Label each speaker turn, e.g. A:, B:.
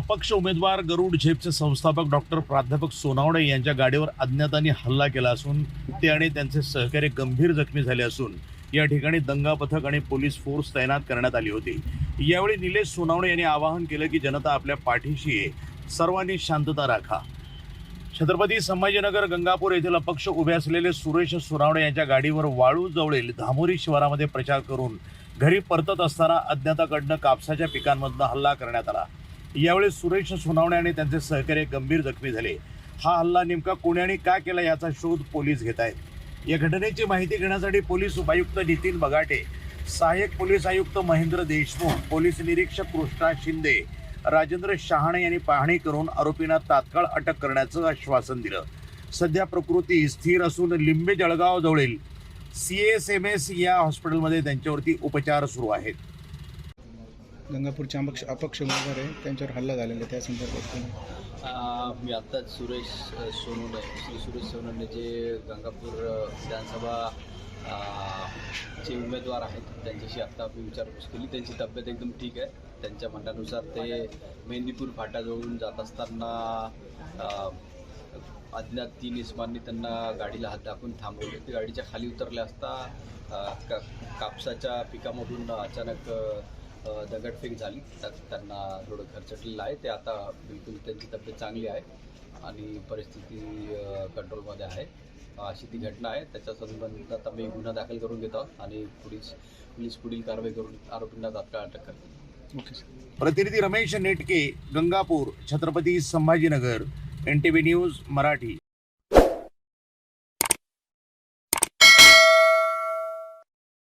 A: अपक्ष उमेदवार गरुड झेपचे संस्थापक डॉक्टर प्राध्यापक सोनावणे यांच्या गाडीवर अज्ञातांनी हल्ला केला असून ते आणि त्यांचे सहकारी गंभीर जखमी झाले असून या ठिकाणी दंगा पथक आणि पोलीस फोर्स तैनात करण्यात आली होती. यावेळी निलेश सोनावणे यांनी आवाहन केलं की जनता आपल्या पाठीशी आहे. सर्वांनी शांतता राखा. छत्रपती संभाजीनगर गंगापूर येथील अपक्ष उभे असलेले सुरेश सोनावणे यांच्या गाडीवर वाळू जवळील धामोरी शिवारामध्ये प्रचार करून घरी परतत असताना अज्ञाताकडनं कापसाच्या पिकांमधनं हल्ला करण्यात आला. यावेळी सुरेश सोनावणे आणि त्यांचे सहकार्य गंभीर जखमी झाले. हा हल्ला नेमका कोणी का केला याचा शोध पोलीस घेत आहेत. या घटनेची माहिती घेण्यासाठी पोलीस उपायुक्त नितीन बगाटे सहाय्यक पोलीस आयुक्त महेंद्र देशमुख पोलीस निरीक्षक कृष्णा शिंदे राजेंद्र शहाणे यांनी पाहणी करून आरोपींना तात्काळ अटक करण्याचं आश्वासन दिलं. सध्या प्रकृती स्थिर असून लिंबे जळगाव जवळील सी एस एम एस या हॉस्पिटलमध्ये त्यांच्यावरती उपचार सुरू आहेत.
B: गंगापूरचे अपक्ष अपक्ष उमेदवार आहे. त्यांच्यावर हल्ला झालेला आहे. त्या संदर्भात
C: आ, मी आत्ताच सुरेश सोनवणे श्री सुरेश सोनवणे जे गंगापूर विधानसभा आ, चे उमेदवार आहेत त्यांच्याशी आत्ता मी विचारपूस केली. त्यांची तब्येत एकदम ठीक आहे. त्यांच्या म्हणण्यानुसार ते मेहंदीपूर फाटाजवळून जात असताना अज्ञात तीन इस्मांनी त्यांना गाडीला हात दाखवून थांबवले. ते गाडीच्या खाली उतरले असता का कापसाच्या पिकामधून अचानक दगडफेक झाली. त्यात त्यांना थोडं खर्चटलेलं आहे. ते आता बिलकुल त्यांची तब्येत चांगली आहे आणि परिस्थिती कंट्रोलमध्ये आहे. अशी ती घटना आहे. त्याच्या संबंधात आम्ही गुन्हा दाखल करून घेत आहोत आणि पोलीस पोलीस पुढील कारवाई करून आरोपींना तात्काळ अटक
B: सर
A: प्रतिनिधी Ramesh Netke Gangapur Chhatrapati Sambhajinagar N T V news Marathi.